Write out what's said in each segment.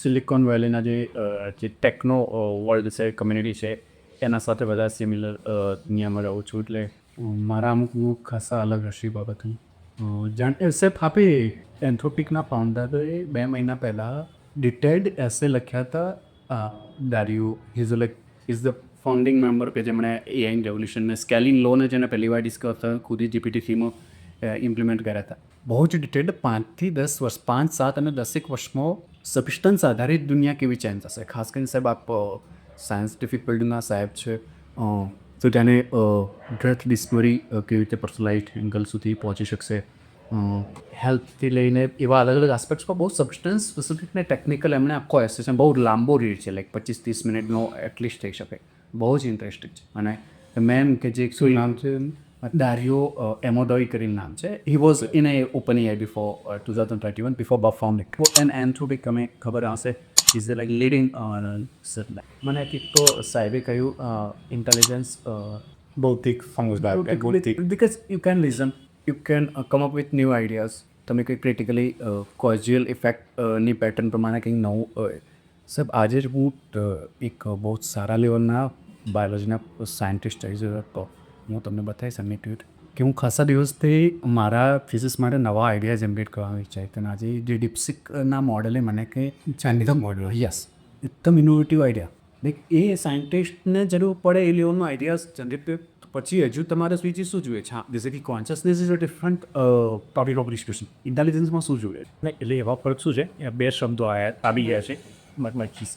Silicon વેલીના જે જે techno world છે કમ્યુનિટી છે, એના સાથે બધા સિમિલર દુનિયામાં રહું છું. એટલે મારા અમુક અમુક ખાસા અલગ હશે બાબતો જાણ સેફ આપી એન્થ્રોપિકના ફાઉન્ડરે બે મહિના પહેલાં ડિટેલ્ડ એસે લખ્યા હતા Dario is like is the founding member કે જેમણે એઆઈ રેવોલ્યુશનને સ્કેલિંગ લોને જેને પહેલી વાર ડિસ્કસ ખુદી જીપીટી થીમાં ઇમ્પ્લિમેન્ટ કર્યા હતા. બહુ જ ડિટેલ્ડ પાંચથી દસ વર્ષ, પાંચ, સાત અને દસેક વર્ષમાં સબસ્ટન્સ આધારિત દુનિયા કેવી ચેન્જ થશે? ખાસ કરીને સાહેબ, આપ સાયન્ટિફિક ફિલ્ડના સાહેબ છે તો તેને ડ્રેથ ડિસ્કવરી કેવી રીતે પર્સનલાઇઝ એંગલ સુધી પહોંચી શકશે? હેલ્થથી લઈને એવા અલગ અલગ આસ્પેક્ટ્સમાં બહુ સબસ્ટન્સ સ્પેસિફિક ને ટેકનિકલ એમણે આખો એસેશન બહુ લાંબો રીડ છે લાઈક પચીસ ત્રીસ મિનિટનો એટલીસ્ટ થઈ શકે. બહુ જ ઇન્ટરેસ્ટિંગ છે. અને મેમ કે જે નામ છે એમોડોઈ કરીને નામ છે. He was in a open AI before two thousand twenty one before buff and an Anthropic અમે ખબર હશે ઇઝ લાઈક લીડિંગ મને એક તો સાહેબે કહ્યું ઇન્ટેલિજન્સ બૌદ્ધિક because you can can you can can with new with તમે કંઈક ક્રિટિકલી કોઝ્યુઅલ ઇફેક્ટની પેટર્ન પ્રમાણે કંઈક નવું સાહેબ આજે જ હું એક બહુ જ સારા લેવલના બાયોલોજીના સાયન્ટિસ્ટ તરીકે હું તમને બતાવીશ એમની ટ્વીટ કે હું ખાસા દિવસથી મારા ફિઝિક્સ માટે નવા આઈડિયા જનરેટ કરવાનું વિચાર્યું હતું અને આજે જે ડિપ્સિકના મોડલે મને કે ચાંદીનો મોડલ યસ એકદમ ઇનોવેટિવ આઈડિયા લાઈક એ સાયન્ટિસ્ટને જરૂર પડે એ લેવલનો આઈડિયાઝ જનરેટ પછી હજુ તમારે સ્વીચી શું જોઈએ છે? જેસે કે consciousness is a different topic of discussion ઇન્ટેલિજન્સમાં શું જોઈએ? એટલે એવા ફરક શું છે? બે શબ્દો આયા આવી ગયા છે. મચીસ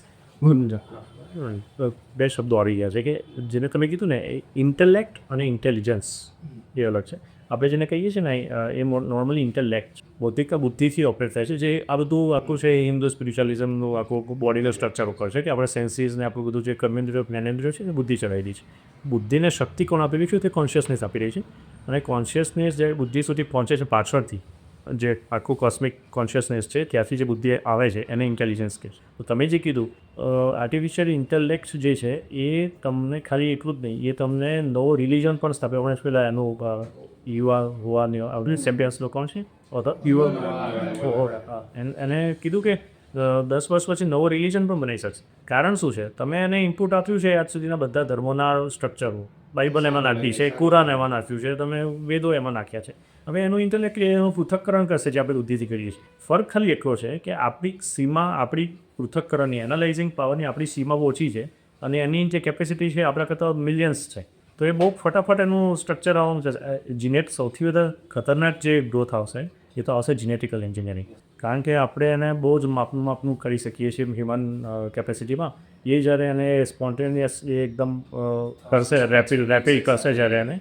બે શબ્દો આવી ગયા છે કે જેને તમે કીધું ને ઇન્ટેલેક્ટ અને ઇન્ટેલિજન્સ એ અલગ છે. આપણે જેને કહીએ છીએ ને એ નોર્મલી ઇન્ટેલેક્ટ બૌદ્ધિક બુદ્ધિથી ઓપરેટ થાય છે. જે આ બધું આખું છે હિન્દુ સ્પિરિચ્યુઅલિઝમનું આખું બોડીનું સ્ટ્રક્ચર ઉપર છે કે આપણે સેન્સીસને આપણું બધું જે કર્મેન્દ્રિય જ્ઞાનેન્દ્રિય છે એ બુદ્ધિ ચડાવેલી છે. બુદ્ધિને શક્તિ કોણ આપેલી છે? તે કોન્શિયસનેસ આપી રહી છે? અને કોન્શિયસનેસ જે બુદ્ધિ સુધી પહોંચે છે પાછળથી જે આખું કોસ્મિક કોન્શિયસનેસ છે ત્યાંથી જે બુદ્ધિ આવે છે એને ઇન્ટેલિજન્સ કહે છે. તો તમે જે કીધું આર્ટિફિશિયલ ઇન્ટેલેક્ટ જે છે એ તમને ખાલી એટલું જ નહીં એ તમને નવો રિલિજન પણ સ્થાપે હમણાં પેલા એનું યુવા હોવાની આપણે ચેમ્પિયન્સ લોકો છે. યુવા એને કીધું કે દસ વર્ષ પછી નવો રિલિજન પણ બનાવી શકશે. કારણ શું છે? તમે એને ઇનપુટ આપ્યું છે આજ સુધીના બધા ધર્મોના સ્ટ્રક્ચરો બાઇબલ એમાં નાખી છે કુરાન એમાં નાખ્યું છે તમે વેદો એમાં નાખ્યા છે. હવે એનું ઇન્ટેલેક્ટ એનું પૃથક્કરણ કરશે જે આપણે બુદ્ધિથી કરીએ છીએ. ફરક ખાલી એટલો છે કે આપણી સીમા, આપણી પૃથક્કરણની એનાલાઇઝિંગ પાવરની આપણી સીમા ઓછી છે અને એની જે કેપેસિટી છે આપણા કરતાં મિલિયન્સ છે. તો એ બહુ ફટાફટ એનું સ્ટ્રક્ચર આવવાનું છે. જીનેટ સૌથી વધારે ખતરનાક જે ગ્રોથ આવશે, એ તો આવશે જીનેટિકલ એન્જિનિયરિંગ કારણ કે આપણે એને બહુ જ માપનું માપનું કરી શકીએ છીએ હ્યુમન કેપેસિટીમાં એ જ્યારે એને સ્પોન્ટેનિયસ એ એકદમ કરશે રેપિડ રેપિડ કરશે જ્યારે એને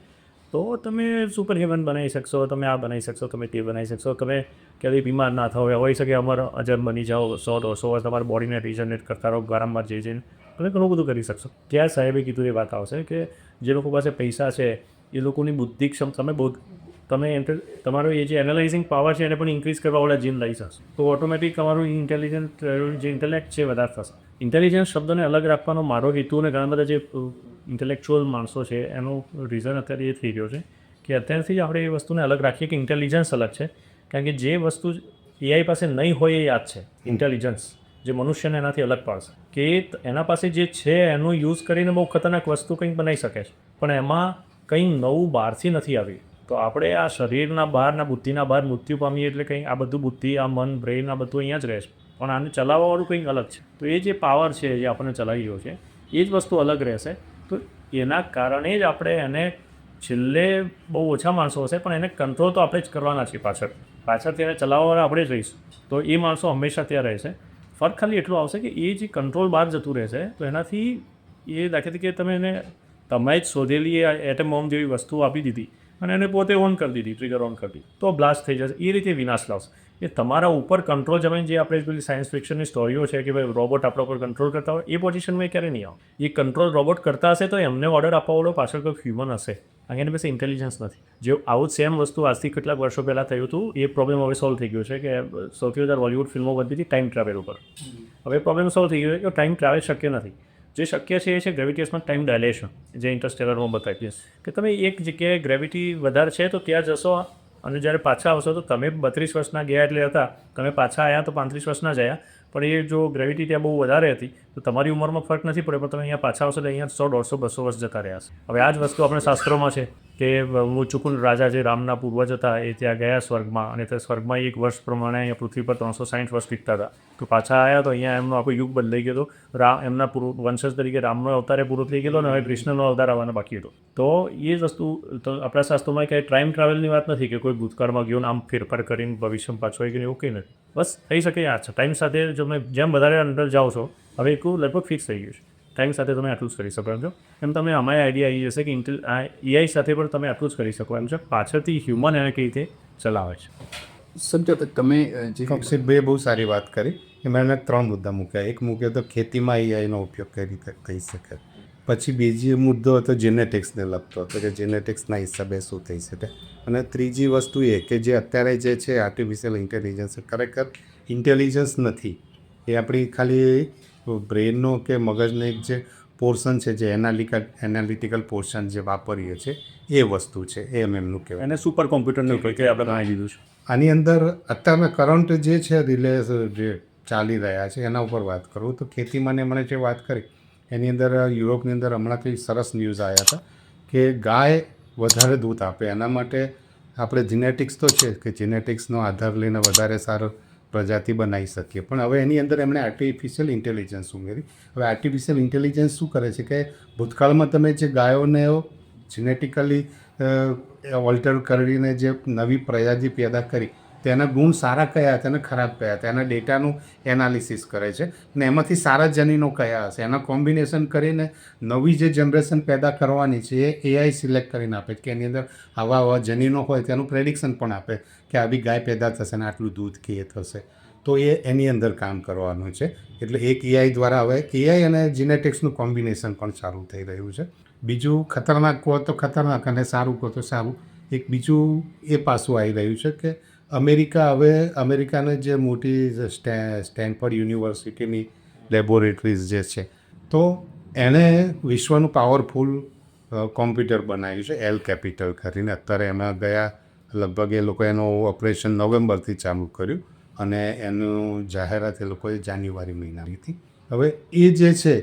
તો તમે સુપર હ્યુમન બનાવી શકશો, તમે આ બનાવી શકશો, તમે તે બનાવી શકશો. તમે ક્યારેય બીમાર ના થાઓ હોઈ શકે અમર અજર બની જાઓ, સો દોઢસો વર્ષ તમારા બોડીને રિજનરેટ કરતા રહો, વારંવાર જઈ જઈને તમે ઘણું બધું કરી શકશો. ત્યાં સાહેબે કીધું એ વાત આવશે કે જે લોકો પાસે પૈસા છે, એ લોકોની બુદ્ધિ ક્ષમ તમે બહુ તમે તમારો એ જે એનાલાઇઝિંગ પાવર છે એને પણ ઇન્ક્રીઝ કરવાવાળા જીન લઈ શકશો તો ઓટોમેટિક તમારું ઇન્ટેલિજન્ટ જે ઇન્ટેલેક્ટ છે વધારે થશે. ઇન્ટેલિજન્સ શબ્દને અલગ રાખવાનો મારો હેતુ અને ઘણા બધા જે ઇન્ટેલેક્ચુઅલ માણસો છે, એનો રીઝન અત્યારે એ થઈ રહ્યો છે કે અત્યારથી જ આપણે એ વસ્તુને અલગ રાખીએ કે ઇન્ટેલિજન્સ અલગ છે. કારણ કે જે વસ્તુ એઆઈ પાસે નહીં હોય એ યાદ છે ઇન્ટેલિજન્સ જે મનુષ્યને એનાથી અલગ પાડશે. કે એના પાસે જે છે એનો યુઝ કરીને બહુ ખતરનાક વસ્તુ કંઈક બનાવી શકે છે. પણ એમાં કંઈ નવું બહારથી નથી આવ્યું તો આપણે આ શરીરના બહારના બુદ્ધિના બહાર મૃત્યુ પામીએ એટલે કંઈ આ બધું બુદ્ધિ, આ મન, બ્રેઇન આ બધું અહીંયા જ રહે છે. પણ આને ચલાવવાવાળું કંઈક અલગ છે. તો એ જે પાવર છે જે આપણને ચલાવી રહ્યો છે, એ જ વસ્તુ અલગ રહેશે. તો એના કારણે જ આપણે એને છેલ્લે બહુ ઓછા માણસો હશે, પણ એને કંટ્રોલ તો આપણે જ કરવાના છીએ પાછળ. પાછળ ત્યારે ચલાવવાવાળા આપણે જ રહીશું. તો એ માણસો હંમેશા ત્યાં રહેશે. ફરક ખાલી એટલું આવશે કે એ જે કંટ્રોલ બહાર જતું રહેશે, તો એનાથી એ દાખલા તરીકે તમે એને તમે જ શોધેલી એટમ બોમ્બ જેવી વસ્તુ આપી દીધી. અને એને પોતે ઓન કરી દીધી ટ્રિગર ઓન કરી તો બ્લાસ્ટ થઈ જશે. એ રીતે વિનાશ લાવશે. એ તમારા ઉપર કંટ્રોલ જમીન જે આપણે પેલી સાયન્સ ફિક્શનની સ્ટોરીઓ છે કે ભાઈ રોબોટ આપણા ઉપર કંટ્રોલ કરતા હોય એ પોઝિશનમાં એ ક્યારે નહીં આવે. એ કંટ્રોલ રોબોટ કરતા હશે તો એમને ઓર્ડર આપવાવાળો પાછળ કોઈ હ્યુમન હશે. એની પાસે ઇન્ટેલિજન્સ નથી. જે આવું જ સેમ વસ્તુ આજથી કેટલાક વર્ષો પહેલાં થયું હતું એ પ્રોબ્લેમ હવે સોલ્વ થઈ ગયો છે કે સૌથી વધારે બોલિવૂડ ફિલ્મો બનતી હતી ટાઈમ ટ્રાવેલ ઉપર. હવે પ્રોબ્લેમ સોલ્વ થઈ ગયો છે કે ટાઈમ ટ્રાવેલ શક્ય નથી. જે શક્ય છે એ છે ગ્રેવિટેશનલ ટાઈમ ડાયલેશન, જે ઇન્ટરસ્ટેલરમાં બતાવી કે તમે એક જગ્યાએ ગ્રેવિટી વધારે છે તો ત્યાં જશો અને જ્યારે પાછા આવશો તો તમે બત્રીસ વર્ષના ગયા એટલે હતા, તમે પાછા આવ્યા તો પાંત્રીસ વર્ષના જ આવ્યા પણ એ જો ગ્રેવિટી ત્યાં બહુ વધારે હતી, તો તમારી ઉંમરમાં ફરક નથી પડ્યો, પણ તમે અહીંયા પાછા આવશો તો અહીંયા સો, દોઢસો, બસો વર્ષ જતા રહ્યા છે. હવે આ જ વસ્તુ આપણે શાસ્ત્રોમાં છે. કે હું ચુકુન રાજા જે રામના પૂર્વજ હતા, એ ત્યાં ગયા સ્વર્ગમાં અને તે સ્વર્ગમાં એક વર્ષ પ્રમાણે અહીંયા પૃથ્વી પર ત્રણસો સાઠ વર્ષ વીતતા હતા. તો પાછા આવ્યા તો અહીંયા એમનો આખો યુગ બદલાઈ ગયો હતો. રા, એમના પૂર્વ, વંશજ તરીકે રામનો અવતારે પૂરો થઈ ગયો અને હવે કૃષ્ણનો અવતાર આવવાનો બાકી હતો. તો એ જ વસ્તુ, તો આપણા શાસ્ત્રોમાં કંઈ ટાઈમ ટ્રાવેલની વાત નથી કે કોઈ ભૂતકાળમાં ગયો ને આમ ફેરફાર કરીને ભવિષ્યમાં પાછો આવી ગયો એવું કંઈ નથી બસ થઈ શકે આ છે. ટાઈમ સાથે તમે જેમ વધારે અંદર જાઓ છો, હવે એક લગભગ ફિક્સ થઈ ગયું છે. ટાઈમ સાથે તમે આટલું જ કરી શકો એમ છો? એમ તમે અમારી આઈડિયા આવી જશે કે ઇન્ટેલ આ એઆઈ સાથે પણ તમે આટલું જ કરી શકો એમ છો? પાછળથી હ્યુમન એને કઈ રીતે ચલાવે છે? સંજય તમે જે કૌશિકભાઈએ બહુ સારી વાત કરી એમાં એમણે ત્રણ મુદ્દા મૂક્યા. એક મૂક્યો તો ખેતીમાં એઆઈનો ઉપયોગ કઈ રીતે થઈ શકે? પછી બીજી મુદ્દો હતો જેનેટિક્સને લગતો હતો કે જેનેટિક્સના હિસાબે શું થઈ શકે? અને ત્રીજી વસ્તુ એ કે જે અત્યારે જે છે આર્ટિફિશિયલ ઇન્ટેલિજન્સ ખરેખર ઇન્ટેલિજન્સ નથી. એ આપણી ખાલી બ્રેનનો કે મગજનો એક જે પોર્શન છે જે એનાલિકલ એનાલિટિકલ પોર્શન જે વાપરીએ છીએ એ વસ્તુ છે એ એમ એમનું કહેવાય. એને સુપર કોમ્પ્યુટરનું ઉપર કે આપણે ગણાવી દીધું છે આની અંદર અત્યારના કરંટ જે છે રિલે જે ચાલી રહ્યા છે એના ઉપર વાત કરું તો ખેતીમાં ને મને જે વાત કરી એની અંદર યુરોપની અંદર હમણાં કંઈ સરસ ન્યૂઝ આવ્યા હતા કે ગાય વધારે દૂધ આપે. એના માટે આપણે જીનેટિક્સ તો છે કે જીનેટિક્સનો આધાર લઈને વધારે સારો પ્રજાતિ બનાવી શકીએ. પણ હવે એની અંદર એમણે આર્ટિફિશિયલ ઇન્ટેલિજન્સ ઉમેરી. હવે આર્ટિફિશિયલ ઇન્ટેલિજન્સ શું કરે છે કે ભૂતકાળમાં તમે જે ગાયોને જીનેટિકલી ઓલ્ટર કરીને જે નવી પ્રજાતિ પેદા કરી તેના ગુણ સારા કયા હતા અને ખરાબ કયા હતા? એના ડેટાનું એનાલિસિસ કરે છે અને એમાંથી સારા જનીનો કયા હશે? એના કોમ્બિનેશન કરીને નવી જે જનરેશન પેદા કરવાની છે એ એઆઈ સિલેક્ટ કરીને આપે કે એની અંદર આવા આવા જનીનો હોય તેનું પ્રેડિક્શન પણ આપે કે આવી ગાય પેદા થશે અને આટલું દૂધ કે એ થશે. તો એ એની અંદર કામ કરવાનું છે. એટલે એક એઆઈ દ્વારા હવે એઆઈ અને જીનેટિક્સનું કોમ્બિનેશન પણ સારું થઈ રહ્યું છે. બીજું ખતરનાક કહો તો ખતરનાક અને સારું કહો તો સારું. એક બીજું એ પાસું આવી રહ્યું છે કે અમેરિકા હવે અમેરિકાની જે મોટી સ્ટે, સ્ટેનફર્ડ યુનિવર્સિટીની લેબોરેટરીઝ જે છે, તો એણે વિશ્વનું પાવરફુલ કોમ્પ્યુટર બનાવ્યું છે, એલ કેપિટલ કરીને. અત્યારે એમાં ગયા, લગભગ એ લોકો એનું ઓપરેશન નવેમ્બરથી ચાલુ કર્યું અને એનું જાહેરાત એ લોકોએ જાન્યુઆરી મહિનાની હતી. હવે એ જે છે,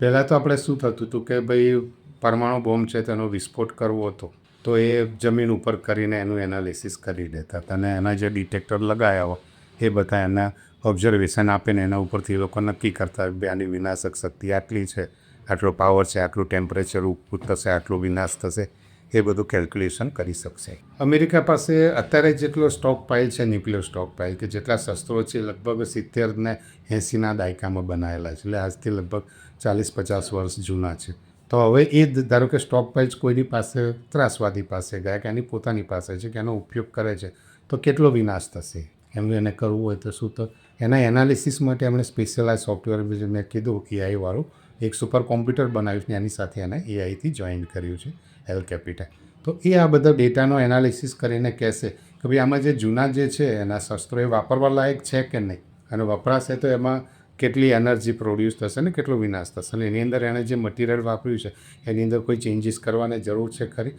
પહેલાં તો આપણે શું થતું હતું કે ભાઈ પરમાણુ બોમ્બ છે તેનો વિસ્ફોટ કરવો હતો. તો એ જમીન ઉપર કરીને એનું એનાલિસિસ કરી દેતા હતા અને એના જે ડિટેક્ટર લગાવ્યા એ બધા એના ઓબ્ઝર્વેશન આપીને એના ઉપરથી એ લોકો નક્કી કરતા બે આની વિનાશક શક્તિ આટલી છે, આટલો પાવર છે, આટલું ટેમ્પરેચર ઉપર થશે, આટલો વિનાશ થશે, એ બધું કેલ્ક્યુલેશન કરી શકશે. અમેરિકા પાસે અત્યારે જેટલો સ્ટોક પાઇલ છે ન્યુક્લિયર સ્ટોક પાઇલ કે જેટલા શસ્ત્રો છે લગભગ સિત્તેર ને એંસીના દાયકામાં બનાવેલા છે. એટલે આજથી લગભગ ચાલીસ પચાસ વર્ષ જૂના છે. તો હવે એ ધારો કે સ્ટોક પ્રાઇસ કોઈની પાસે, ત્રાસવાદી પાસે ગયા કે એની પોતાની પાસે છે કે એનો ઉપયોગ કરે છે, તો કેટલો વિનાશ થશે? એમનું એને કરવું હોય તો શું તો? એના એનાલિસિસ માટે એમણે સ્પેશિયલાઇઝ સોફ્ટવેર મેં કીધું એઆઈવાળું એક સુપર કોમ્પ્યુટર બનાવ્યું છે એની સાથે એને એઆઈથી જોઈન કર્યું છે એલ કેપિટલ તો એ આ બધા ડેટાનો એનાલિસિસ કરીને કહેશે કે ભાઈ આમાં જે જૂના જે છે, એના શસ્ત્રો એ વાપરવા લાયક છે કે નહીં? અને વપરાશે તો એમાં કેટલી એનર્જી પ્રોડ્યુસ થશે ને કેટલો વિનાશ થશે અને એની અંદર એણે જે મટીરિયલ વાપર્યું છે, એની અંદર કોઈ ચેન્જીસ કરવાની જરૂર છે ખરી?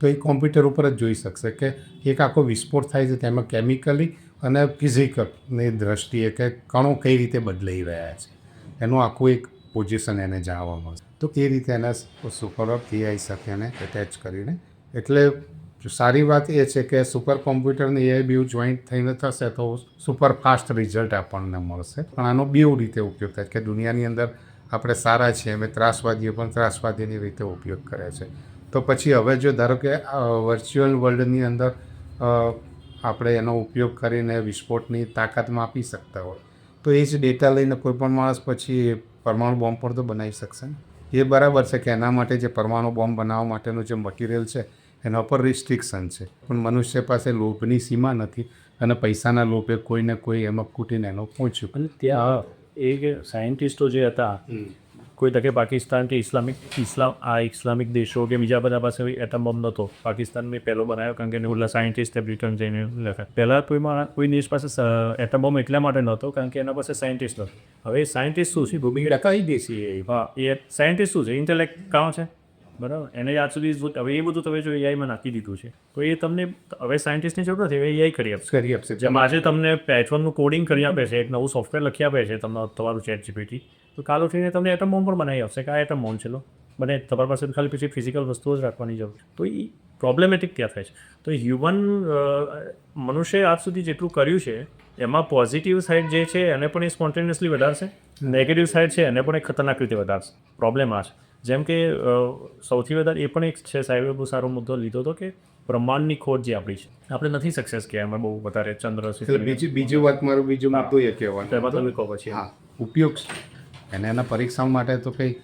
તો એ કોમ્પ્યુટર ઉપર જ જોઈ શકશે કે એક આખો વિસ્ફોટ થાય છે તેમાં કેમિકલી અને ફિઝિકલની દ્રષ્ટિએ કે કણો કઈ રીતે બદલાઈ રહ્યા છે. એનું આખું એક પોઝિશન એને જાણવા મળશે. તો એ રીતે એના સુપર એઆઈ સાથે એને એટેચ કરીને એટલે સારી વાત એ છે કે સુપર કોમ્પ્યુટરની એ બ્યુ જોઈન્ટ થઈને થશે તો સુપર ફાસ્ટ રિઝલ્ટ આપણને મળશે. પણ આનો બેવ રીતે ઉપયોગ થાય કે દુનિયાની અંદર આપણે સારા છીએ, અમે ત્રાસવાદીઓ પણ ત્રાસવાદીની રીતે ઉપયોગ કરે છે. તો પછી હવે જો ધારો કે વર્ચ્યુઅલ વર્લ્ડની અંદર આપણે એનો ઉપયોગ કરીને વિસ્ફોટની તાકાત માપી શકતા હોય, તો એ જ ડેટા લઈને કોઈપણ માણસ પછી પરમાણુ બોમ્બ પણ તો બનાવી શકશે ને? એ બરાબર છે કે એના માટે જે પરમાણુ બોમ્બ બનાવવા માટેનું જે મટીરિયલ છે એના ઉપર રિસ્ટ્રિક્શન છે. પણ મનુષ્ય પાસે લોભની સીમા નથી અને પૈસાના લોભે કોઈને કોઈ એમાં કૂટીને એનો પહોંચ્યું. અને ત્યાં એ સાયન્ટિસ્ટો જે હતા કોઈ તકે પાકિસ્તાન કે ઇસ્લામિક ઇસ્લામ આ ઇસ્લામિક દેશો કે બીજા બધા પાસે એટમ બોમ્બ નહોતો. પાકિસ્તાન મેં પહેલો બનાવ્યો કારણ કે ઓલા સાયન્ટિસ્ટે બ્રિટન જઈને લખે. પહેલાં કોઈ કોઈ દેશ પાસે એટમ બોમ્બ એટલા માટે નહોતો કારણ કે એના પાસે સાયન્ટિસ્ટ નહોતો. હવે સાયન્ટિસ્ટ શું છે? ભૂમિ કઈ દેશી એ? હા એ સાયન્ટિસ્ટ શું છે? ઇન્ટેલેક્ટ કાં છે? બરાબર. એને આજ સુધી હવે એ બધું તમે જો એઆઈમાં નાખી દીધું છે તો એ તમને હવે સાયન્ટિસ્ટની જરૂર નથી હવે એઆઈ કરી આપશે. કરી આપશે. જેમ આજે તમને પેચવનનું કોડિંગ કરી આપે છે એક નવું સોફ્ટવેર લખી આપે છે તમને તમારું ચેટ જીપીટી તો કાલ ઉઠીને તમને એટમ બોમ્બ પણ બનાવી આપશે કે આ એટમ બોમ્બ છે લો. બને તમારી પાસે ખાલી પછી ફિઝિકલ વસ્તુઓ જ રાખવાની જરૂર. તો એ પ્રોબ્લેમેટિક ત્યાં થાય છે? તો હ્યુમન મનુષ્યએ આજ સુધી જેટલું કર્યું છે એમાં પોઝિટિવ સાઈડ જે છે એને પણ એ સ્પોન્ટેનિયસલી વધારશે નેગેટિવ સાઈડ છે એને પણ એ ખતરનાક રીતે વધારશે. પ્રોબ્લેમ આ છે. જેમ કે સૌથી વધારે એ પણ એક છે સાહેબે બહુ સારો મુદ્દો લીધો હતો કે બ્રહ્માંડની ખોજ જે આપણી છે આપણે નથી સક્સેસ કે એમાં બહુ વધારે ચંદ્ર બીજી બીજી વાત મારું બીજું મુદ્દો એ કહેવાનું. એમાં તમે કહો પછી. હા ઉપયોગ. અને એના પરીક્ષણ માટે તો કંઈ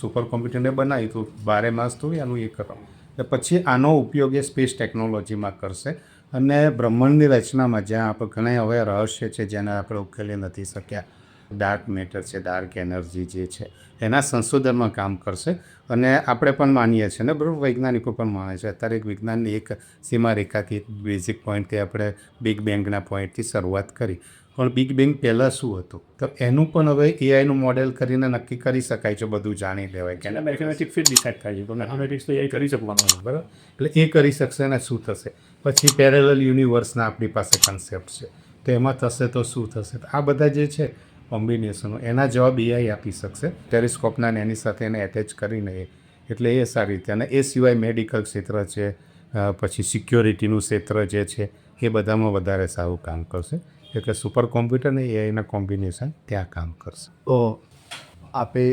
સુપર કોમ્પ્યુટરને બનાવી તો બારે માસ તો એનું એ કરો. એટલે પછી આનો ઉપયોગ એ સ્પેસ ટેકનોલોજીમાં કરશે અને બ્રહ્માંડની રચનામાં જ્યાં આપણે ઘણા હવે રહસ્ય છે જેને આપણે ઉકેલી નથી શક્યા ડાર્ક મેટર છે ડાર્ક એનર્જી જે છે એના સંશોધનમાં કામ કરશે. અને આપણે પણ માનીએ છીએ ને બરાબર? વૈજ્ઞાનિકો પણ માને છે. અત્યારે એક વિજ્ઞાનની એક સીમારેખાથી બેઝિક પોઈન્ટથી આપણે બિગ બેંગના પોઈન્ટથી શરૂઆત કરી. પણ બિગ બેંગ પહેલાં શું હતું? તો એનું પણ હવે એઆઈનું મોડેલ કરીને નક્કી કરી શકાય છે બધું જાણી લેવાય કે એના મેથેમેટિક ફિટ ડિસાઇડ થાય છે. તો મેથેમેટિક્સ તો એ કરી શકવાનું બરાબર? એટલે એ કરી શકશે ને શું થશે? પછી પેરેલલ યુનિવર્સના આપણી પાસે કન્સેપ્ટ છે. તો એમાં થશે તો શું થશે? આ બધા જે છે કોમ્બિનેશનો. એના જવાબ એઆઈ આપી શકશે. ટેલિસ્કોપના એની સાથે એને એટેચ કરીને. એટલે એ સારી રીતે. અને એ સિવાય મેડિકલ ક્ષેત્ર છે પછી સિક્યોરિટીનું ક્ષેત્ર જે છે એ બધામાં વધારે સારું કામ કરશે. એટલે સુપર કોમ્પ્યુટર ને એઆઈના કોમ્બિનેશન ત્યાં કામ કરશે. આપે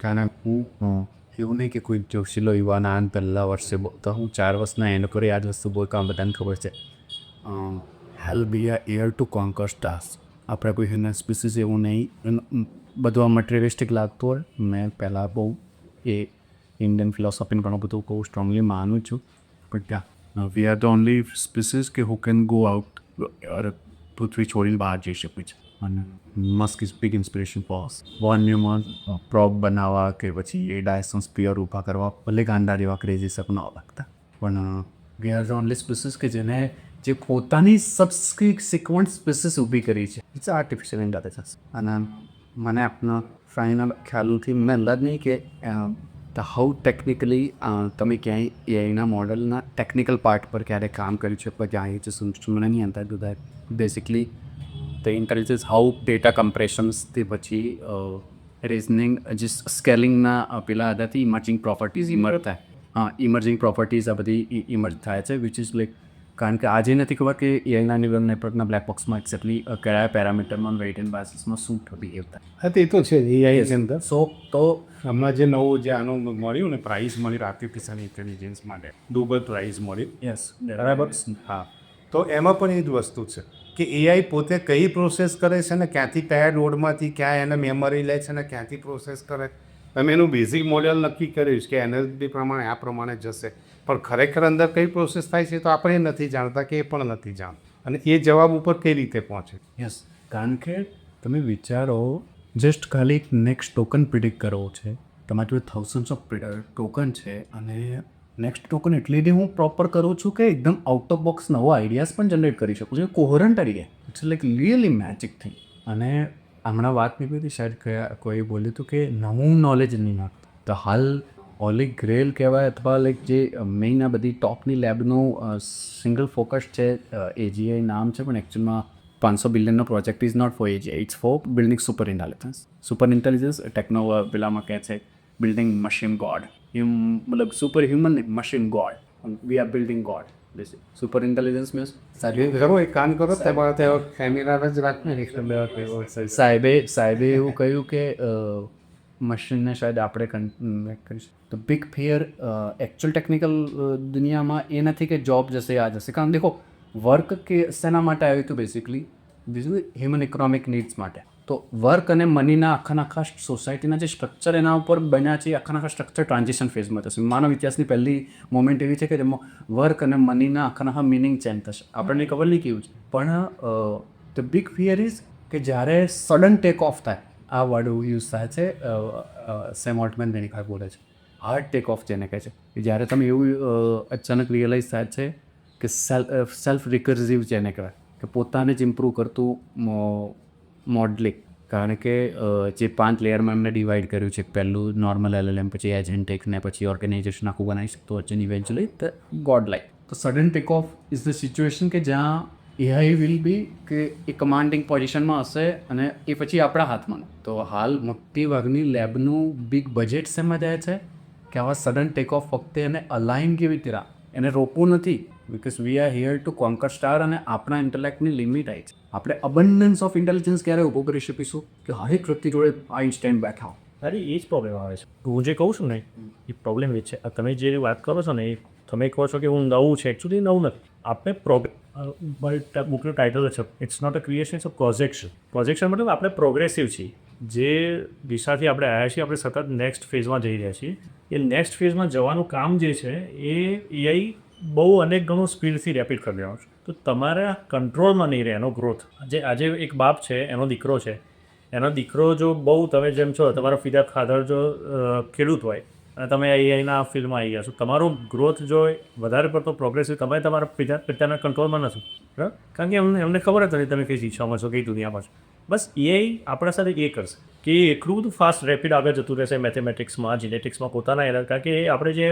કારણ હું અ, એવું નહીં કે કોઈ જોશીલો યુવાના આન પહેલાં વર્ષે તો હું ચાર વર્ષના એનો કરી આ વસ્તુ બહુ કામ બધાને ખબર છે. હેલ બી આ એર ટુ કોન્કર સ્ટાર્સ આપણે કોઈ હ્યુમન સ્પીસીસ એવું નહીં. બધું આ મટીરિયલિસ્ટિક લાગતું હોય. મેં પહેલાં બહુ એ ઇન્ડિયન ફિલોસોફીને ઘણું બધું બહુ સ્ટ્રોંગલી માનું છું. But ya we are the only species કે હુ કેન ગો આઉટ પૃથ્વી છોડીને બહાર જઈ શકું છે અને Musk is big inspiration for von Neumann probe બનાવવા કે પછી એ ડાયસન સ્પિયર ઊભા કરવા ભલે ગાંડા જેવા ક્રેઝી સપના લાગતા પણ we are the only species કે જેને જે પોતાની સબસ્ક્રી સિક્વન્સ સ્પીસીસ ઊભી કરી છે. ઇટ્સ આર્ટિફિશિયલ ઇન્ટેલિજન્સ અને મને આપના ફાઇનલ ખ્યાલથી મેં અંદાજ નહીં કે હાઉ ટેકનિકલી તમે ક્યાંય એઆઈના મોડલના ટેકનિકલ પાર્ટ પર ક્યારે કામ કર્યું છે પણ ક્યાં છે મને નહીં અંદાજ બધા. Basically the intelligence how data કમ્પ્રેશન્સથી પછી રિઝનિંગ જે સ્કેલિંગના પેલા આધારથી ઇમર્જિંગ પ્રોપર્ટીઝ ઇમર થાય. ઇમર્જિંગ પ્રોપર્ટીઝ આ બધી ઇમર્જ થાય છે વિચ ઇઝ લાઈક કારણ કે આજે નથી ખબર કે એઆઈના ન્યુરલ નેટવર્કના બ્લેક બોક્સમાં એક્ઝેક્ટલી કયા પેરામીટરમાં વેઇટ એન્ડ બાયસીસમાં શું બિહેવ થાય હા તે તો છે એઆઈ અંદર. સો તો હમણાં જે નવું જે આનું મળ્યું ને પ્રાઇઝ મળ્યું આર્ટિફિશિયલ ઇન્ટેલિજન્સ માટે. ડુબલ પ્રાઇઝ મળ્યું. યસ બરાબર? હા. તો એમાં પણ એ જ વસ્તુ છે કે એઆઈ પોતે કઈ પ્રોસેસ કરે છે ને ક્યાંથી કયા નોડમાંથી ક્યાં એને મેમરી લે છે ને ક્યાંથી પ્રોસેસ કરે? તમે એનું બેઝિક મોડેલ નક્કી કર્યું છે કે એનર્જી પ્રમાણે આ પ્રમાણે જશે. પણ ખરેખર અંદર કઈ પ્રોસેસ થાય છે તો આપણે નથી જાણતા કે એ પણ નથી જાણતા અને એ જવાબ ઉપર કઈ રીતે પહોંચે? યસ કારણ કે તમે વિચારો જસ્ટ ખાલી એક નેક્સ્ટ ટોકન પ્રિડિક્ટ કરવો છે. તમારી જોડે થાઉઝન્ડ્સ ઓફ ટોકન છે અને નેક્સ્ટ ટોકન એટલે હું પ્રોપર કરું છું કે એકદમ આઉટ ઓફ બોક્સ નવો આઈડિયાઝ પણ જનરેટ કરી શકું છું કોહરન્ટ તરીકે. It's like really magic thing અને હમણાં વાત નહીં હતી શાયદ કોઈ બોલ્યું હતું કે નવું નોલેજ નહીં નાખતું તો હાલ ઓલી ગ્રેલ કહેવાય અથવા લાઈક જે મેઇન આ બધી ટોપની લેબનું સિંગલ ફોકસ છે એજીઆઈ નામ છે પણ એકચ્યુઅલમાં પાંચસો બિલિયનનો project is not for AGI it's for building super intelligence super intelligence techno પેલામાં કહે છે બિલ્ડિંગ મશીન ગોડ મતલબ super human machine god we are building god super intelligence means કરો એક કામ કરો તમારે કેમેરા જ રાખને સાહેબે સાહેબે એવું કહ્યું કે મશીનને શાયદ આપણે કરીશું. તો બિગ ફેયર એકચ્યુઅલ ટેકનિકલ દુનિયામાં એ નથી કે જોબ જશે, આ જશે. કારણ દેખો વર્ક કે શેના માટે આવ્યું હતું બેસિકલી બીજું હ્યુમન ઇકોનોમિક નીડ્સ માટે. તો વર્ક અને મનીના આખા આખા સોસાયટીના જે સ્ટ્રક્ચર એના ઉપર બન્યા છે આખા આખા સ્ટ્રક્ચર ટ્રાન્ઝિશન ફેઝમાં થશે. માનવ ઇતિહાસની પહેલી મોમેન્ટ એવી છે કે જેમાં વર્ક અને મનીના આખા આખા મિનિંગ ચેન્જ થશે. આપણને ખબર નહીં કેવું છે. પણ ધ બિગ ફિયર ઇઝ કે જ્યારે સડન ટેક ઓફ થાય આ વર્ડ યુઝ થાય છે સેમ ઓલ્ટમેન મેનિકાર બોલે છે. હાર્ડ ટેક ઓફ જેને કહે છે. કે જ્યારે તમે એવું અચાનક રિયલાઇઝ થાય છે કે સેલ્ફ સેલ્ફ રિકર્ઝિવ જેને કહેવાય કે પોતાને જ ઇમ્પ્રૂવ કરતું મોડલિંગ કારણ કે જે પાંચ લેયરમાં એમને ડિવાઈડ કર્યું છે પહેલું નોર્મલ એલએલએમ પછી એજેન્ટેક ને પછી ઓર્ગેનાઇઝેશન આખું બનાવી શકતો વચ્ચે ઇવેન્ચ્યુઅલી ધ ગોડ લાઈક તો sudden take off is the situation કે જ્યાં એઆઈ વિલ બી કે એ કમાન્ડિંગ પોઝિશનમાં હશે અને એ પછી આપણા હાથમાં. તો હાલ મોટી ભાગની લેબનું બિગ બજેટ શેમાં જાય છે? કે આવા સડન ટેક ઓફ વખતે એને અલાઇન કેવી રીતે રાખ? એને રોપવું નથી because we are here to conquer star અને આપણા ઇન્ટેલેક્ટની લિમિટ આવી છે. આપણે અબન્ડન્સ ઓફ ઇન્ટેલિજન્સ ક્યારે ઊભો કરી શકીશું? કે હરેક વ્યક્તિ જોડે આઈન્સ્ટાઈન બેઠા અરે એ જ પ્રોબ્લેમ આવે છે. હું જે કહું છું ને એ પ્રોબ્લેમ એ છે. તમે જે વાત કરો છો ને એ તમે કહો છો કે હું નવું છે એકચ્યુઅલી નવું નથી. આપણે મારી બુકનું ટાઇટલ છે. It's not a creation it's a projection projection મતલબ આપણે પ્રોગ્રેસિવ છીએ. જે દિશાથી આપણે આવ્યા છીએ, આપણે સતત નેક્સ્ટ ફેઝમાં જઈ રહ્યા છીએ. એ નેક્સ્ટ ફેઝમાં જવાનું કામ જે છે, એ એઆઈ બહુ અનેક ગણું સ્પીડથી રેપિડ કરી રહ્યો છે. તો તમારા કંટ્રોલમાં નહીં રહે એનો ગ્રોથ જે આજે એક બાપ છે, એનો દીકરો છે. એનો દીકરો જો બહુ તમે જેમ છો, તમારો પિતા ખાધર જો ખેડૂત હોય અને તમે એઆઈના ફિલ્ડમાં આવી ગયા છો. તમારો ગ્રોથ જો વધારે પડતો પ્રોગ્રેસિવ તમે તમારા પિતા પિતાના કંટ્રોલમાં નથી. બરાબર? કારણ કે એમને એમને ખબર જ નથી તમે કઈ દિશામાં છો, કઈ દુનિયામાં છો. બસ એઆઈ આપણા સાથે એ કરશે કે એટલું બધું ફાસ્ટ રેપિડ આગળ જતું રહેશે મેથેમેટિક્સમાં જીનેટિક્સમાં પોતાના એના, કારણ કે આપણે જે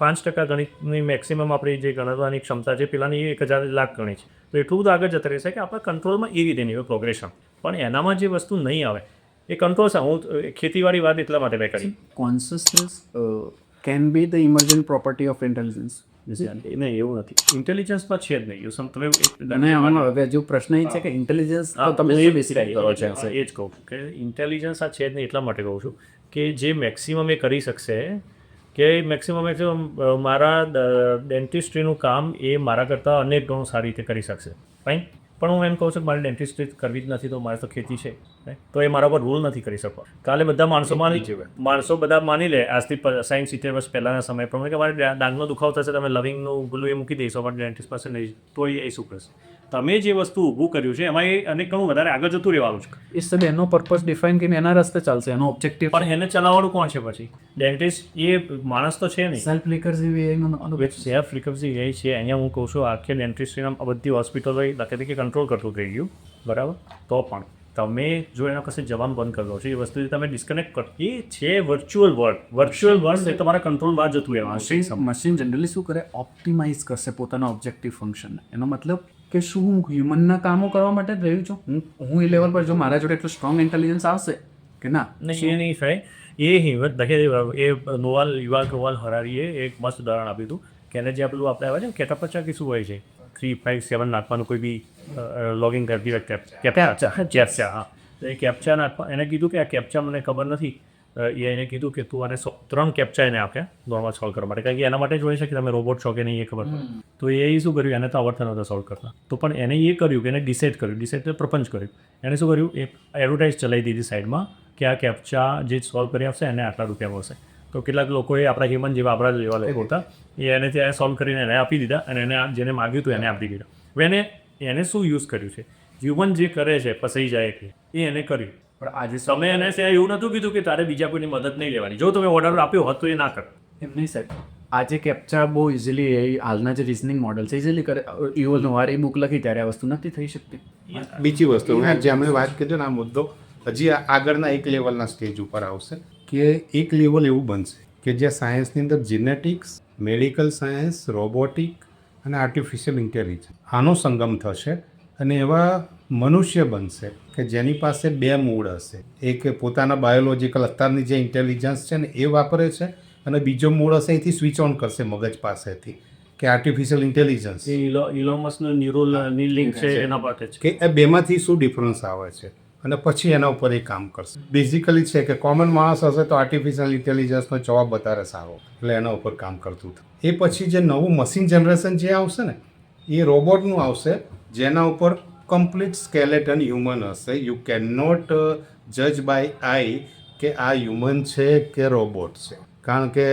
પાંચ ટકા ગણિતની મેક્સિમમ આપણી જે ગણવાની ક્ષમતા છે, પેલાની એક હજાર લાખ ગણી છે. તો એટલું બધું આગળ જતું રહેશે કે આપણા કંટ્રોલમાં એ રીતે હોય પ્રોગ્રેશન પણ એનામાં જે વસ્તુ નહીં આવે એ કંટ્રોલ છે. હું ખેતીવાડી વાત એટલા માટે મેં કરી. Consciousness can be the emergent property of intelligence નહીં એવું નથી. ઇન્ટેલિજન્સમાં છે જ નહીં. યુ સમ તમે અને આમાં હવે હજુ પ્રશ્ન એ છે કે ઇન્ટેલિજન્સ તમે એ બેસી કરો છો? એ જ કહું કે ઇન્ટેલિજન્સ આ છે જ નહીં એટલા માટે કહું છું કે જે મેક્સિમમ એ કરી શકશે કે મેક્સિમમ મેક્સિમમ મારા ડેન્ટિસ્ટ્રીનું કામ એ મારા કરતાં અનેક ગણું સારી રીતે કરી શકશે. ફાઇન પણ હું એમ કહું છું કે મારે ડેન્ટિસ્ટ્રી કરવી જ નથી તો મારે તો ખેતી છે? તો એ મારા પર રૂલ નથી કરી શકો કાલે બધા માણસો માની માણસો બધા માની લે આજથી સાયન્સ સિત્તેર વર્ષ પહેલાંના સમય પ્રમાણે કે મારે ડાંગનો દુખાવો થશે તમે લવિંગનું ગુલું એ મૂકી દઈશો પણ ડેન્ટિસ્ટ પાસે નહીં તો એ શું કરશે. તમે જે વસ્તુ ઊભું કર્યું છે એમાં એ અને ઘણું વધારે આગળ જતું રહેવાનું છે. એ સર એનો પર્પઝ ડિફાઇન કરીને એના રસ્તે ચાલશે એનો ઓબ્જેક્ટિવ પણ એને ચલાવવાનું કોણ છે પછી? ડેન્ટિસ્ટ એ માણસ તો છે નહીં. Self recursive with self recovery એ છે. અહીંયા હું કહું છું આખી ડેન્ટિસ્ટ્રીના આ બધી હોસ્પિટલો લખે કે કંટ્રોલ કરતું થઈ ગયું. બરાબર? તો પણ તમે જો એના પાસે જવાનું બંધ કરી દો છો એ વસ્તુથી તમે ડિસ્કનેક્ટ કરતી છે વર્ચ્યુઅલ વર્લ્ડ વર્ચ્યુઅલ વર્લ્ડ એ તમારા કંટ્રોલમાં જતું રહેવાનું મશીન મશીન જનરલી શું કરે? ઓપ્ટિમાઇઝ કરશે પોતાના ઓબ્જેક્ટિવ ફંક્શન એનો મતલબ કે શું હું હ્યુમનના કામો કરવા માટે જ રહ્યું છું? હું હું એ લેવલ પર જો મારા જોડે એટલું સ્ટ્રોંગ ઇન્ટેલિજન્સ આવશે કે ના? નહીં નહીં થાય. એ હિંમત દેખે, એ નોવાલ, યુવા નોવાલ હરારીએ એક મસ્ત ઉદાહરણ આપ્યું હતું. કે એને જે પેલું આપણે આવે છે કેટાપચા કે શું હોય છે? થ્રી ફાઇવ સેવન નાખવાનું કોઈ બી લોગિંગ કરતી વખતે. કેપ્ચા હા. તો એ કેપ્ચા નાખવા, એને કીધું કે આ કેપ્ચા મને ખબર નથી. એ એને કીધું કે તું આને ત્રણ કેપ્ચા એને આપે નોર્મલ સોલ્વ કરવા માટે. કારણ કે એના માટે જોઈએ છે કે તમે રોબોટ છો કે નહીં એ ખબર પડે. તો એ શું કર્યું? એને તો આવડતા નહોતા સોલ્વ કરતા. તો પણ એને એ કર્યું કે એને ડિસાઇડ કર્યું. ડિસાઇડ પ્રપંચ કર્યું. એણે શું કર્યું? એ એડવર્ટાઇઝ ચલાવી દીધી સાઈડમાં કે આ કેપ્ચા જે સોલ્વ કરી આપશે એને આટલા રૂપિયા મળશે. તો કેટલાક લોકોએ આપણા હ્યુમન જેવા આપણા જેવા લોકો હતા એ એને ત્યાં સોલ્વ કરીને એને આપી દીધા અને એને જેને માગ્યું હતું એને આપી દીધા. એને એને શું યુઝ કર્યું છે? હ્યુમન જે કરે છે ફસાઈ જાય કે એ એને કર્યું. પણ આજે તમે એને ત્યાં એવું નહોતું કીધું કે તારે બીજા કોઈની મદદ નહીં લેવાની. જો તમે ઓર્ડર આપ્યો હોત તો એ ના કર એમ નહીં સાહેબ. આજે કેપ્ચા બહુ ઇઝીલી એ હાલના જે રિઝનિંગ મોડલ છે ઇઝીલી કરે. ઇવો વાર એ બુક લખી ત્યારે આ વસ્તુ નથી થઈ શકતી. બીજી વસ્તુ જે અમે વાત કરી ને આ મુદ્દો હજી આગળના એક લેવલના સ્ટેજ ઉપર આવશે કે એક લેવલ એવું બનશે કે જ્યાં સાયન્સની અંદર જીનેટિક્સ મેડિકલ સાયન્સ રોબોટિક અને આર્ટિફિશિયલ ઇન્ટેલિજન્સ આનો સંગમ થશે અને એવા મનુષ્ય બનશે કે જેની પાસે બે મૂળ હશે. એક પોતાના બાયોલોજિકલ અત્યારની જે ઇન્ટેલિજન્સ છે ને એ વાપરે છે અને બીજો મૂળ હશે એથી સ્વિચ ઓન કરશે મગજ પાસેથી કે આર્ટિફિશિયલ ઇન્ટેલિજન્સ એ ઇલો ન્યુરોલની લિંક છે એના માટે કે એ બેમાંથી શું ડિફરન્સ આવે છે અને પછી એના ઉપર એ કામ કરશે. બેઝિકલી છે કે કોમન માણસ હશે તો આર્ટિફિશિયલ ઇન્ટેલિજન્સનો જવાબ વધારે સારો એટલે એના ઉપર કામ કરતું હતું એ પછી જે નવું મશીન જનરેશન જે આવશે ને એ રોબોટનું આવશે જેના ઉપર કમ્પ્લીટ સ્કેલેટન હ્યુમન હશે. યુ કેન નોટ જજ બાય આઈ કે આ હ્યુમન છે કે રોબોટ છે. કારણ કે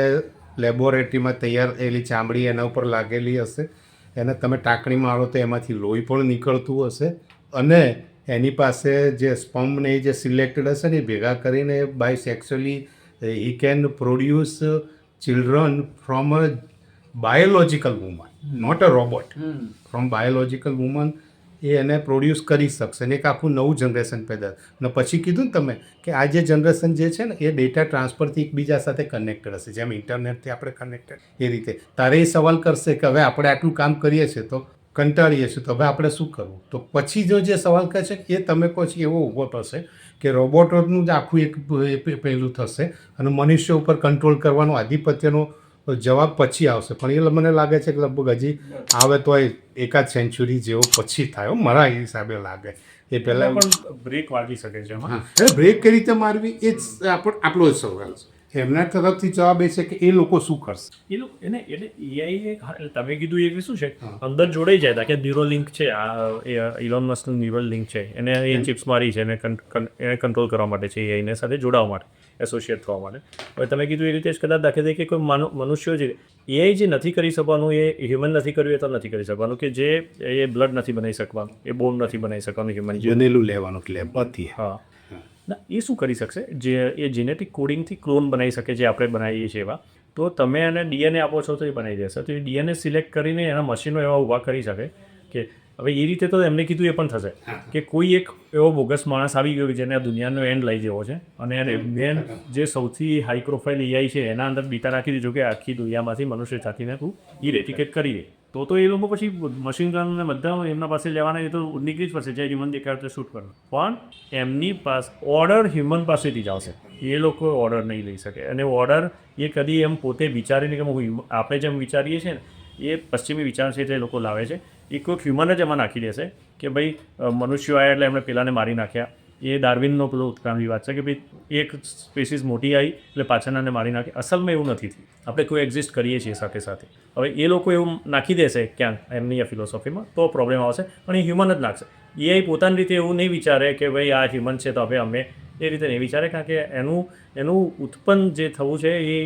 લેબોરેટરીમાં તૈયાર થયેલી ચામડી એના ઉપર લાગેલી હશે. એને તમે ટાંકણી મારો તો એમાંથી લોહી પણ નીકળતું હશે. અને એની પાસે જે સ્પમ્પને એ જે સિલેક્ટેડ હશે ને એ ભેગા કરીને by sexually he can produce children from a biological woman not a robot from biological woman એ એને પ્રોડ્યુસ કરી શકશે ને એક આખું નવું જનરેશન પેદા ને પછી કીધું ને તમે કે આ જે જનરેશન જે છે ને, એ ડેટા ટ્રાન્સફરથી એકબીજા સાથે કનેક્ટેડ હશે જેમ ઇન્ટરનેટથી આપણે કનેક્ટેડ એ રીતે. તારે એ સવાલ કરશે કે હવે આપણે આટલું કામ કરીએ છીએ તો કંટાળીએ છીએ તો હવે આપણે શું કરવું? તો પછી જો જે સવાલ કહે છે એ તમે કહો છો એવો ઊભો થશે કે રોબોટોનું જ આખું એક પહેલું થશે અને મનુષ્ય ઉપર કંટ્રોલ કરવાનો આધિપત્યનો જવાબ પછી આવશે. પણ એ મને લાગે છે કે લગભગ હજી આવે તો એકાદ સેન્ચુરી જેવો પછી થાય. મારા હિસાબે લાગે. એ પહેલાં પણ બ્રેક વાગી શકે છે હા. એટલે બ્રેક કઈ રીતે મારવી એ જ આપણો આપણો જ સવાલ છે. એમના તરફથી જવાબ એ છે કે એ લોકો શું કરશે? એ લોકો એને એટલે એઆઈ એટલે તમે કીધું એ શું છે? અંદર જોડાઈ જાય તા કે ન્યુરો લિંક છે આ ઇલોન મસ્કનું ન્યુરલ લિંક છે. એને એ ચિપ્સ મારી છે એને એને કંટ્રોલ કરવા માટે છે એઆઈને સાથે જોડાવા માટે. એસોસિએટ થવા માટે. હવે તમે કીધું એ રીતે જ કદાચ દાખલા તરીકે કોઈ મનુષ્યો છે એઆઈ જે નથી કરી શકવાનું એ હ્યુમન નથી કર્યું એ તો નથી કરી શકવાનું કે જે એ બ્લડ નથી બનાવી શકવાનું એ બોન નથી બનાવી શકવાનું હ્યુમન જે બનેલું લેવાનું એટલે પતિ. હા. ના એ શું કરી શકશે? જે એ જેનેટિક કોડિંગથી ક્લોન બનાવી શકે જે આપણે બનાવીએ છીએ એવા. તો તમે એને ડીએનએ આપો છો તો એ બનાવી દેશે. તો એ ડીએનએ સિલેક્ટ કરીને એના મશીનો એવા ઊભા કરી શકે કે હવે એ રીતે તો એમને કીધું એ પણ થશે કે કોઈ એક એવો બોગસ માણસ આવી ગયો કે જેને આ દુનિયાનો એન્ડ લઈ જવો છે. અને એને મેન જે સૌથી હાઈ પ્રોફાઇલ એઆઈ છે એના અંદર બીટા રાખી દીધું કે આખી દુનિયામાંથી મનુષ્ય જાતિને તું ઇરેટિકેટ કરી દે. તો તો એ લોકો પછી મશીન ગન ને બધા એમના પાસે લેવાના એ તો નીકળી જ પડશે જે હ્યુમન દેખાય તો શૂટ કરવાનું પણ એમની પાસે ઓર્ડર હ્યુમન પાસેથી જ આવશે. એ લોકો ઓર્ડર નહીં લઈ શકે. અને ઓર્ડર એ કદી એમ પોતે વિચારીને કે હું આપણે જેમ વિચારીએ છીએ ને એ પશ્ચિમી વિચાર છે તે લોકો લાવે છે. એ કોઈક હ્યુમન જ એમાં નાખી દેશે કે ભાઈ મનુષ્યો આવ્યા એટલે એમણે પેલાને મારી નાખ્યા. એ ડાર્વિનનો પેલો ઉત્ક્રાંતિ વાત છે કે ભાઈ, એક સ્પેસીસ મોટી આવી એટલે પાછળનાને મારી નાખી. અસલમાં એવું નથી થયું. આપણે કોઈ એક્ઝિસ્ટ કરીએ છીએ સાથે સાથે. હવે એ લોકો એવું નાખી દેશે ક્યાંક? એમની આ ફિલોસોફીમાં તો પ્રોબ્લેમ આવશે, પણ એ હ્યુમન જ નાખશે. એઆઈ પોતાની રીતે એવું નહીં વિચારે કે ભાઈ, આ હ્યુમન છે તો હવે અમે એ રીતે નહીં વિચારે, કારણ કે એનું એનું ઉત્પન્ન જે થવું છે એ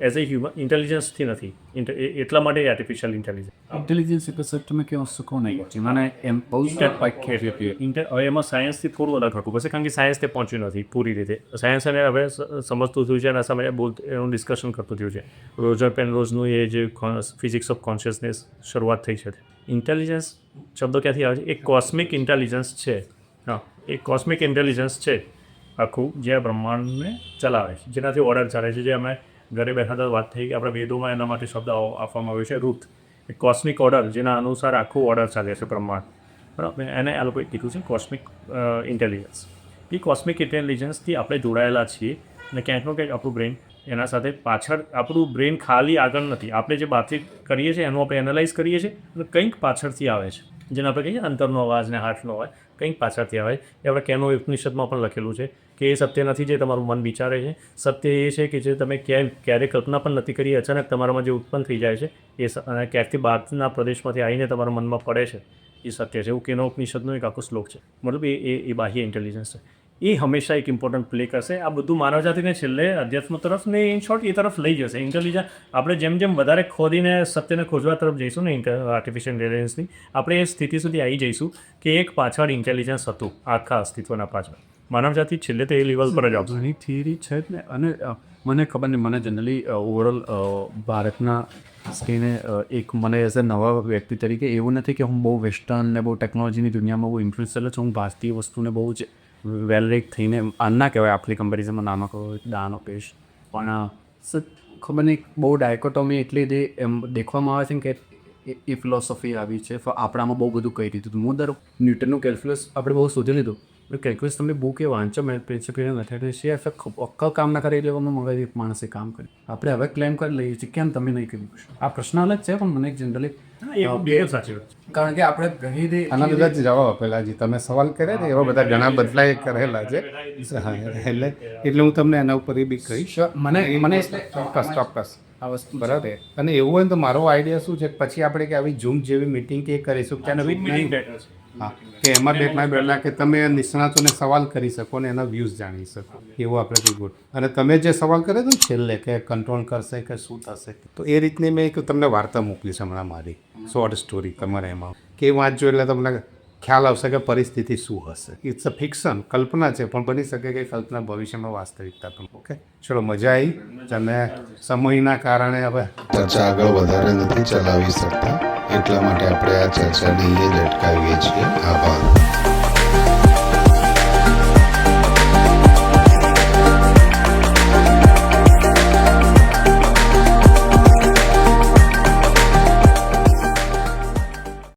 એઝ એ હ્યુમન ઇન્ટેલિજન્સથી નથી. એ- એટલા માટે આર્ટિફિશિયલ ઇન્ટેલિજન્સ ઇન્ટેલિજન્સ એક તમે કેવો શીખો નહીં. જે મને એમ બહુ સ્ટેપ બાય ખેરી હવે એમાં સાયન્સથી થોડું અલગ રાખવું પડશે કારણ કે સાયન્સ તે પહોંચ્યું નથી પૂરી રીતે. સાયન્સ અને હવે સમજતું થયું છે અને સમયે બોલ એનું ડિસ્કશન કરતું થયું છે. રોજર પેન રોજનું એ જે ફિઝિક્સ ઓફ કોન્શિયસનેસ શરૂઆત થઈ છે. ઇન્ટેલિજન્સ શબ્દો ક્યાંથી આવે છે? એક કોસ્મિક ઇન્ટેલિજન્સ છે. હા એ કોસ્મિક ઇન્ટેલિજન્સ છે. આખું જે આ બ્રહ્માંડને ચલાવે છે. જેનાથી ઓર્ડર ચાલે છે. જે અમે ઘરે બેઠા તો વાત થઈ કે આપણા વેદોમાં એના માટે શબ્દ આપવામાં આવ્યો છે. રૂથ એક કોસ્મિક ઓર્ડર જેના અનુસાર આખું ઓર્ડર ચાલે છે બ્રહ્માંડ. બરાબર? એને આ લોકોએ કીધું છે કોસ્મિક ઇન્ટેલિજન્સ એ કોસ્મિક ઇન્ટેલિજન્સથી આપણે જોડાયેલા છીએ અને ક્યાંકનો ક્યાંક આપણું બ્રેન એના સાથે પાછળ, આપણું બ્રેન ખાલી આગળ નથી. આપણે જે વાતચીત કરીએ છીએ એનું આપણે એનાલાઇઝ કરીએ છીએ અને કંઈક પાછળથી આવે છે. જેને આપણે કહીએ અંતરનો અવાજ ને હાથનો અવાજ. કંઈક પાછળથી આવે એ આપણે કેનો ઉપનિષદમાં પણ લખેલું છે કે એ સત્ય નથી જે તમારું મન વિચારે છે. સત્ય એ છે કે જે તમે ક્યાંય ક્યારેય કલ્પના પણ નથી કરી, અચાનક તમારામાં જે ઉત્પન્ન થઈ જાય છે, એ અને ક્યાંકથી બહારના પ્રદેશમાંથી આવીને તમારા મનમાં પડે છે, એ સત્ય છે. એવું કેનો ઉપનિષદનો એક આખો શ્લોક છે. મતલબ એ એ બાહ્ય ઇન્ટેલિજન્સ છે. એ હંમેશા એક ઇમ્પોર્ટન્ટ પ્લે કરશે. આ બધું માનવજાતિને છેલ્લે અધ્યાત્મ તરફ ને ઇન શોર્ટ એ તરફ લઈ જશે. ઇન્ટેલિજન્સ આપણે જેમ જેમ વધારે ખોદીને સત્યને ખોજવા તરફ જઈશું ને આર્ટિફિશિયલ ઇન્ટેલિજન્સની આપણે એ સ્થિતિ સુધી આવી જઈશું કે એક પાછળ ઇન્ટેલિજન્સ હતું, આખા અસ્તિત્વના પાછળ. માનવજાતિ છેલ્લે તો એ લેવલ પર જ આવશે. ઘણી થિયરી છે જ ને. અને મને ખબર નહીં, મને જનરલી ઓવરઓલ ભારતના સ્કીને એક મને એઝ અ નવા વ્યક્તિ તરીકે એવું નથી કે હું બહુ વેસ્ટર્ન ને બહુ ટેકનોલોજીની દુનિયામાં બહુ ઇન્ફ્લુઅન્સર છું, હું ભારતીય વસ્તુને બહુ જ વેલ રેક થઈને આ ના કહેવાય આપણી કમ્પેરિઝનમાં નાનો કહો દાનો, પેશ. પણ ખબર નહીં, બહુ ડાયકોટોમી એટલી દે એમ દેખવામાં આવે છે કે એ- ફિલોસોફી આવી છે આપણામાં બહુ બધું કહી દીધું હું દર ન્યૂટનનું કેલ્ક્યુલસ આપણે બહુ શોધી લીધું. કેલ્ક્યુલસ તમે બુક એ વાંચો મેં પ્રિન્સિપલ મેથેડિક્સ છે અક્કલ કામ ના કરી લેવામાં મગજ એક માણસે કામ કર્યું આપણે હવે ક્લેમ કરી લઈએ છીએ કેમ તમે નહીં કર્યું આ પ્રશ્ન અલગ છે પણ મને જનરલી કારણ કે આપણે ઘણી રીતે આના બધા જવાબ આપેલા છે તમે સવાલ કર્યા ને એવા બધા ઘણા બદલાય કરેલા છે હા એટલે એટલે હું તમને એના ઉપર એ બી કહીશ મને મને ચોક્કસ ચોક્કસ. આ વસ્તુ બરાબર. અને એવું હોય તો મારો આઈડિયા શું છે? પછી આપણે કે આવી ઝૂમ જેવી મિટિંગ કે કરીશું છે. હા. કે એમાં બેઠના બેઠના કે તમે નિષ્ણાતોને સવાલ કરી શકો ને એના વ્યૂઝ જાણી શકો. એવું આપણે બી ગુડ અને તમે જે સવાલ કર્યો ને છેલ્લે કે કંટ્રોલ કરશે કે શું થશે. તો એ રીતની મેં એક તમને વાર્તા મોકલી છે હમણાં મારી. શોર્ટ સ્ટોરી તમારે એમાં. કે વાંચજો એટલે તમને ખ્યાલ આવશે કે પરિસ્થિતિ શું હશે. ઇટ્સ અ ફિક્શન કલ્પના છે, પણ બની શકે કે કલ્પના ભવિષ્યમાં વાસ્તવિકતા પણ. ઓકે ચલો, મજા આવી. અને સમયના કારણે હવે ચર્ચા આગળ વધારે નથી ચલાવી શકતા. એટલા માટે આપણે આ ચર્ચાને અહીંયા જ અટકાવીએ છીએ.